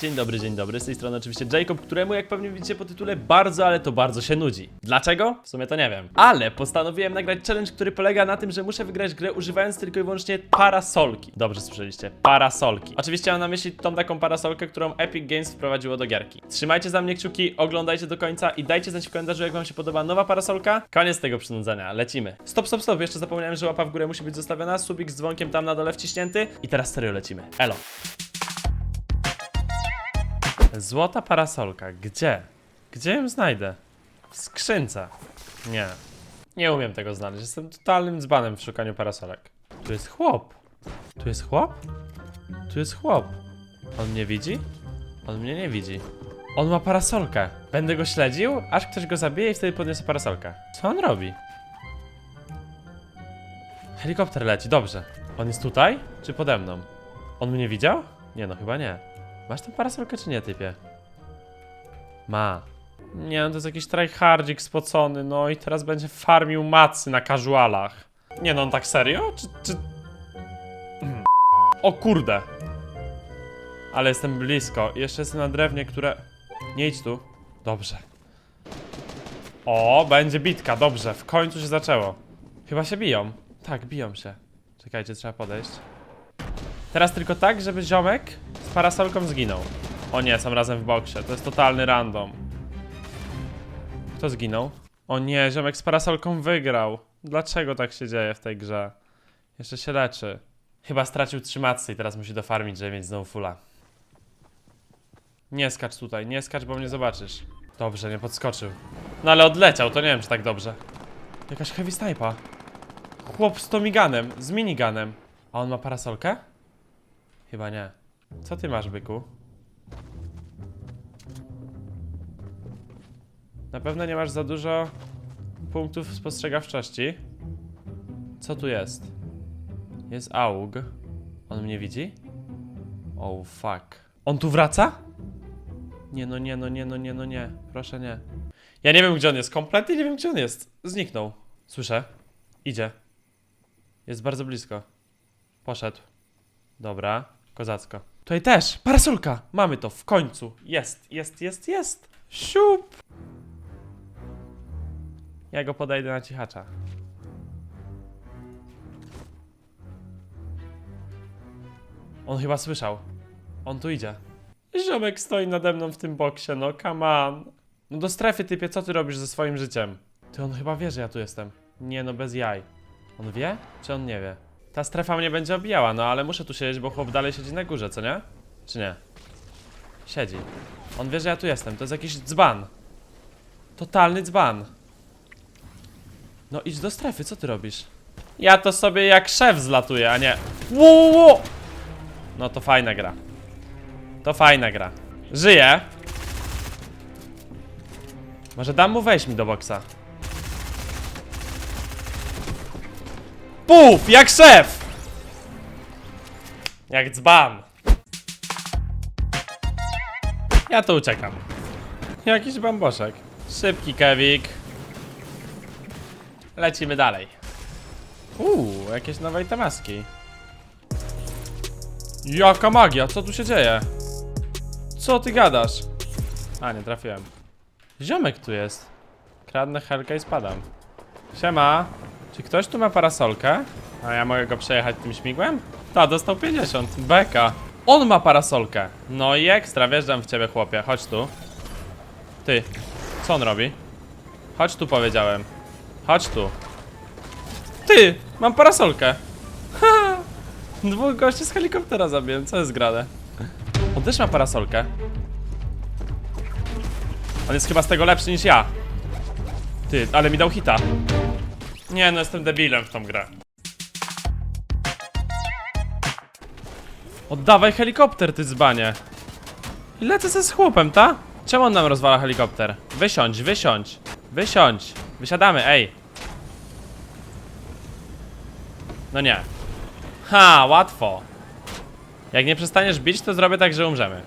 Dzień dobry, dzień dobry, z tej strony oczywiście Jacob, któremu jak pewnie widzicie po tytule bardzo, ale to bardzo się nudzi. Dlaczego? W sumie to nie wiem. Ale postanowiłem nagrać challenge, który polega na tym, że muszę wygrać grę używając tylko i wyłącznie parasolki. Dobrze słyszeliście, parasolki. Oczywiście mam na myśli tą taką parasolkę, którą Epic Games wprowadziło do gierki. Trzymajcie za mnie kciuki, oglądajcie do końca i dajcie znać w komentarzu, jak wam się podoba nowa parasolka. Koniec tego przynudzenia, lecimy. Stop, stop, stop, jeszcze zapomniałem, że łapa w górę musi być zostawiona, subik z dzwonkiem tam na dole wciśnięty i teraz serio lecimy. Elo. Złota parasolka. Gdzie? Gdzie ją znajdę? W skrzynce. Nie. Nie umiem tego znaleźć. Jestem totalnym dzbanem w szukaniu parasolek. Tu jest chłop. Tu jest chłop? Tu jest chłop. On mnie widzi? On mnie nie widzi. On ma parasolkę. Będę go śledził, aż ktoś go zabije i wtedy podniosę parasolkę. Co on robi? Helikopter leci, dobrze. On jest tutaj? Czy pode mną? On mnie widział? Nie no, chyba nie. Masz tę parasolkę czy nie, typie? Ma. Nie, no to jest jakiś tryhardzik spocony, no i teraz będzie farmił macy na casualach. Nie no, on tak serio? Czy... czy... O kurde! Ale jestem blisko. Jeszcze jestem na drewnie, które... Nie idź tu. Dobrze. O, będzie bitka, dobrze. W końcu się zaczęło. Chyba się biją. Tak, biją się. Czekajcie, trzeba podejść. Teraz tylko tak, żeby ziomek z parasolką zginął. O nie, są razem w boksie. To jest totalny random. Kto zginął? O nie, ziomek z parasolką wygrał. Dlaczego tak się dzieje w tej grze? Jeszcze się leczy. Chyba stracił trzy macy i teraz musi dofarmić, żeby mieć znowu fulla. Nie skacz tutaj, nie skacz, bo mnie zobaczysz. Dobrze, nie podskoczył. No ale odleciał, to nie wiem, czy tak dobrze. Jakaś heavy snipa. Chłop z tomiganem, z miniganem. A on ma parasolkę? Chyba nie. Co ty masz, byku? Na pewno nie masz za dużo punktów spostrzegawczości. Co tu jest? Jest AUG. On mnie widzi? Oh fuck. On tu wraca? Nie no, nie no, nie no, nie no, nie. Proszę nie. Ja nie wiem gdzie on jest, kompletnie nie wiem gdzie on jest. Zniknął. Słyszę. Idzie. Jest bardzo blisko. Poszedł. Dobra, kozacko. Tutaj też, parasolka! Mamy to, w końcu. Jest, jest, jest, jest. Siup! Ja go podejdę na cichacza. On chyba słyszał. On tu idzie. Ziomek stoi nade mną w tym boksie, no come on. No do strefy, typie, co ty robisz ze swoim życiem? Ty, on chyba wie, że ja tu jestem. Nie no, bez jaj. On wie? Czy on nie wie? Ta strefa mnie będzie obijała, no ale muszę tu siedzieć, bo chłop dalej siedzi na górze, co nie? Czy nie? Siedzi. On wie, że ja tu jestem, to jest jakiś dzban. Totalny dzban. No idź do strefy, co ty robisz? Ja to sobie jak szef zlatuję, a nie... Wo. No to fajna gra. To fajna gra. Żyję. Może dam mu wejść mi do boksa. Puf, jak szef! Jak dzban. Ja to uciekam. Jakiś bamboszek. Szybki kewik. Lecimy dalej. Uuu, jakieś nowe itemaski. Jaka magia, co tu się dzieje? Co ty gadasz? A, nie trafiłem. Ziomek tu jest. Kradnę helkę i spadam. Siema. Czy ktoś tu ma parasolkę? A ja mogę go przejechać tym śmigłem? Ta, dostał 50. Beka. On ma parasolkę. No i ekstra, wjeżdżam w ciebie, chłopie. Chodź tu. Ty. Co on robi? Chodź tu, powiedziałem. Chodź tu. Ty! Mam parasolkę. Ha! Dwóch gości z helikoptera zabiłem. Co jest grane? On też ma parasolkę. On jest chyba z tego lepszy niż ja. Ty, ale mi dał hita. Nie, no jestem debilem w tą grę. Oddawaj helikopter, ty dzbanie. I lecę ze z chłopem, ta? Czemu on nam rozwala helikopter? Wysiądź, wysiądź. Wysiądź. Wysiadamy, ej. No nie. Ha, łatwo. Jak nie przestaniesz bić, to zrobię tak, że umrzemy.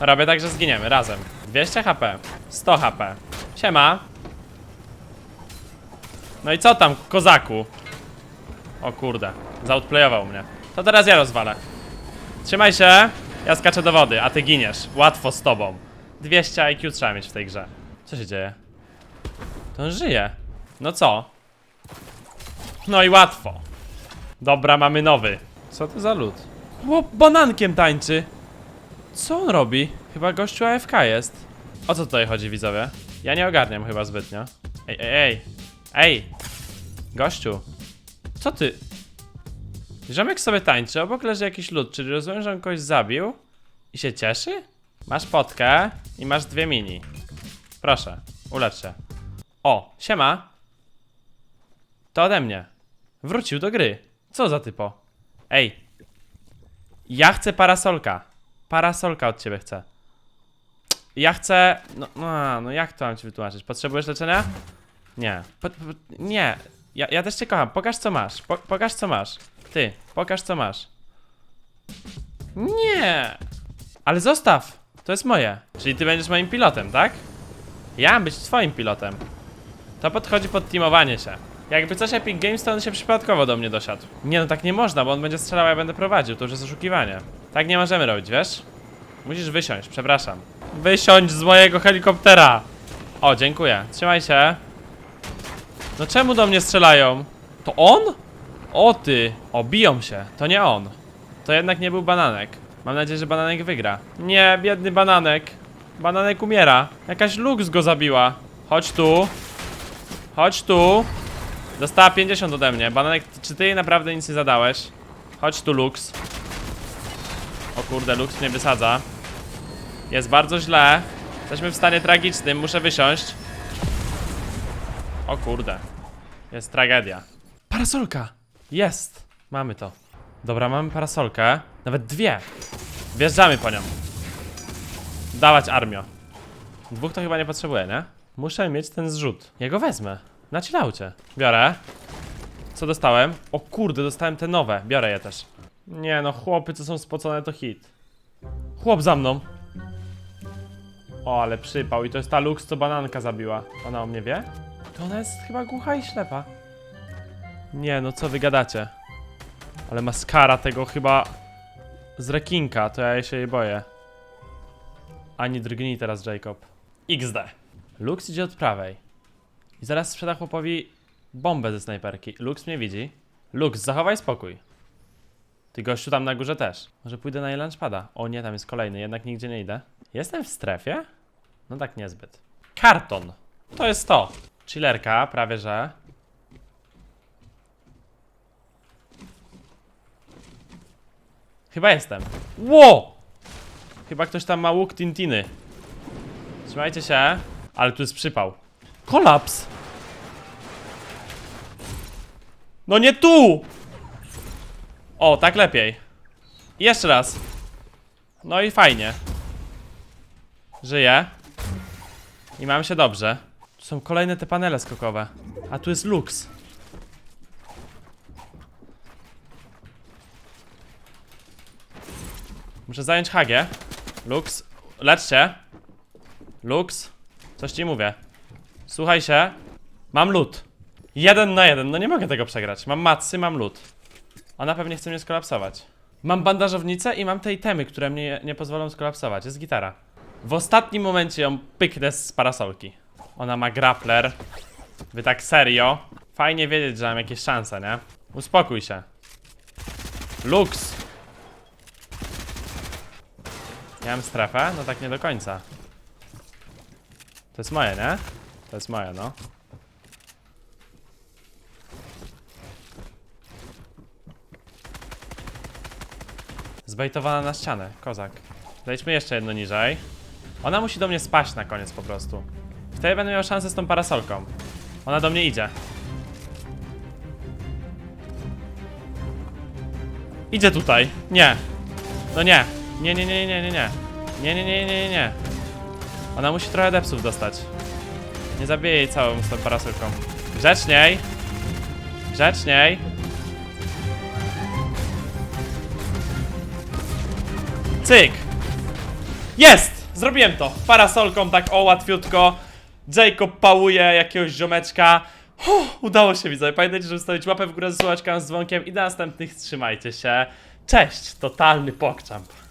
Robię tak, że zginiemy razem. 200 HP. 100 HP. Siema. No i co tam, kozaku? O kurde, zautplayował mnie. To teraz ja rozwalę. Trzymaj się. Ja skaczę do wody, a ty giniesz. Łatwo z tobą. 200 IQ trzeba mieć w tej grze. Co się dzieje? To on żyje. No co? No i łatwo. Dobra, mamy nowy. Co to za lud? Chłop banankiem tańczy. Co on robi? Chyba gościu AFK jest. O co tutaj chodzi, widzowie? Ja nie ogarniam chyba zbytnio. Ej, ej, ej. Ej! Gościu. Co ty? Ziomek sobie tańczy, obok leży jakiś lód, czyli rozumiem, że on kogoś zabił i się cieszy? Masz potkę i masz dwie mini. Proszę, ulecz się. O, siema. To ode mnie. Wrócił do gry. Co za typo? Ej. Ja chcę parasolka. Parasolka od ciebie chcę. Ja chcę... No, no, no jak to mam ci wytłumaczyć? Potrzebujesz leczenia? Nie. Po, po, nie. Ja, ja też cię kocham. Pokaż co masz. Po, pokaż co masz. Ty, pokaż co masz. Nie. Ale zostaw. To jest moje. Czyli ty będziesz moim pilotem, tak? Ja mam być twoim pilotem. To podchodzi pod teamowanie się. Jakby coś Epic Games, to on się przypadkowo do mnie dosiadł. Nie no, tak nie można, bo on będzie strzelał, a ja będę prowadził. To już jest oszukiwanie. Tak nie możemy robić, wiesz? Musisz wysiąść, przepraszam. Wysiądź z mojego helikoptera! O, dziękuję. Trzymaj się. No czemu do mnie strzelają? To on? O ty! O, biją się. To nie on. To jednak nie był bananek. Mam nadzieję, że bananek wygra. Nie, biedny bananek. Bananek umiera. Jakaś Lux go zabiła. Chodź tu. Chodź tu. Dostała 50 ode mnie. Bananek, czy ty jej naprawdę nic nie zadałeś? Chodź tu, Lux. O kurde, Lux mnie wysadza. Jest bardzo źle. Jesteśmy w stanie tragicznym, muszę wysiąść. O kurde. Jest tragedia. Parasolka! Jest! Mamy to. Dobra, mamy parasolkę. Nawet dwie. Wjeżdżamy po nią. Dawać armio. Dwóch to chyba nie potrzebuję, nie? Muszę mieć ten zrzut. Ja go wezmę. Na chillaucie. Biorę. Co dostałem? O kurde, dostałem te nowe. Biorę je też. Nie no, chłopy co są spocone to hit. Chłop za mną. O, ale przypał. I to jest ta Lux, co bananka zabiła. Ona o mnie wie? To ona jest chyba głucha i ślepa. Nie, no co wy gadacie? Ale maskara tego chyba z rekinka, to ja się jej boję. Ani drgnij teraz, Jacob. XD. Lux idzie od prawej. I zaraz sprzeda chłopowi bombę ze snajperki. Lux mnie widzi. Lux, zachowaj spokój. Ty gościu tam na górze też. Może pójdę na jej lunchpada. O nie, tam jest kolejny, jednak nigdzie nie idę. Jestem w strefie? No tak niezbyt. Karton. To jest to. Chillerka, prawie że. Chyba jestem. Ło! Chyba ktoś tam ma łuk Tintiny. Trzymajcie się. Ale tu jest przypał. Kolaps! No nie tu! O, tak lepiej. I Jeszcze raz. No i fajnie. Żyję. I mam się dobrze. Są kolejne te panele skokowe. A tu jest Lux. Muszę zająć Hagę. Lux, lecz się. Lux, coś ci mówię. Słuchaj się. Mam lód. Jeden na jeden, no nie mogę tego przegrać. Mam macy, mam lód. Ona pewnie chce mnie skolapsować. Mam bandażownicę i mam te itemy, które mnie nie pozwolą skolapsować. Jest gitara. W ostatnim momencie ją pyknę z parasolki. Ona ma grappler. Wy tak serio? Fajnie wiedzieć, że mam jakieś szanse, nie? Uspokój się. Lux! Mam strefę? No tak nie do końca. To jest moje, nie? To jest moje, no. Zbejtowana na ścianę, kozak. Zejdźmy jeszcze jedno niżej. Ona musi do mnie spaść na koniec po prostu. Wtedy będę miał szansę z tą parasolką. Ona do mnie idzie. Idzie tutaj. Nie. No nie. Nie, nie, nie, nie, nie, nie. Nie, nie, nie, nie, nie, nie. Ona musi trochę depsów dostać. Nie zabiję jej całą z tą parasolką. Grzeczniej. Grzeczniej. Cyk! Jest! Zrobiłem to! Parasolką tak o łatwiutko. Jacob pałuje jakiegoś ziomeczka. Uff, udało się widzowie. Pamiętajcie, żeby stawić łapę w górę, zasłuchać kanał z dzwonkiem i do następnych trzymajcie się. Cześć! Totalny pokczamp.